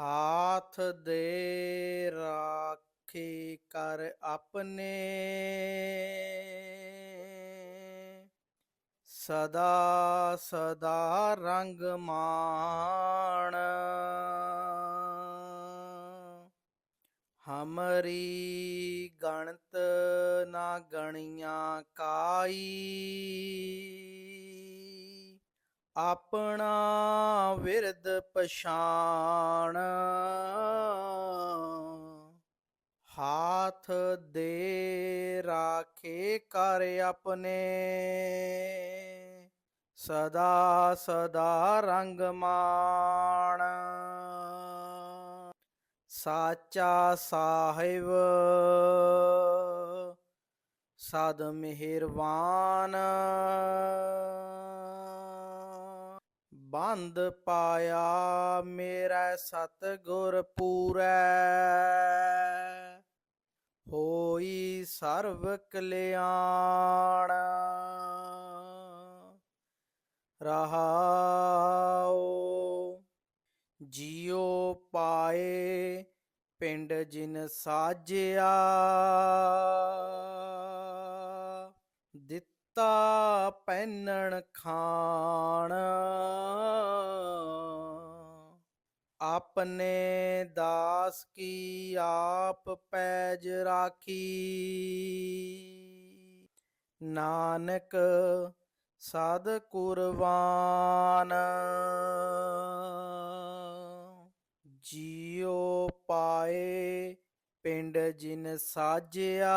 ਹਾਥ ਦੇ ਰਾਖੀ ਕਰ ਆਪਣੇ। ਸਦਾ ਸਦਾ ਰੰਗ ਮਾਣ। ਹਮਰੀ ਗਣਤ ਨਾ ਗਣੀਆਂ ਕਾਈ। ਆਪਣਾ ਵਿਰਧ ਪਛਾਣ। ਹਾਥ ਦੇ ਰਾਖੇ ਕਰ ਆਪਣੇ। ਸਦਾ ਸਦਾ ਰੰਗ ਮਾਣ। ਸਾਚਾ ਸਾਹਿਬ, ਸਦ ਮਿਹਰਵਾਨ ਬੰਦ ਪਾਇਆ, ਮੇਰਾ ਸਤਗੁਰ ਪੂਰੈ। ਹੋਈ ਸਰਬ ਕਲਿਆਣ। ਰਹਾਉ, ਜਿਉ ਪਾਏ ਪਿੰਡ ਜਿਨ ਸਾਜਿਆ। ਦਿੱਤਾ ਪੈਨਣ ਖਾਣ। ਆਪਣੇ ਦਾਸ ਕੀ ਆਪ ਪੈਜ ਰਾਖੀ। ਨਾਨਕ ਸਦ ਕੁਰਬਾਨ। ਜਿਉ ਪਾਏ ਪਿੰਡ ਜਿਨ ਸਾਜਿਆ।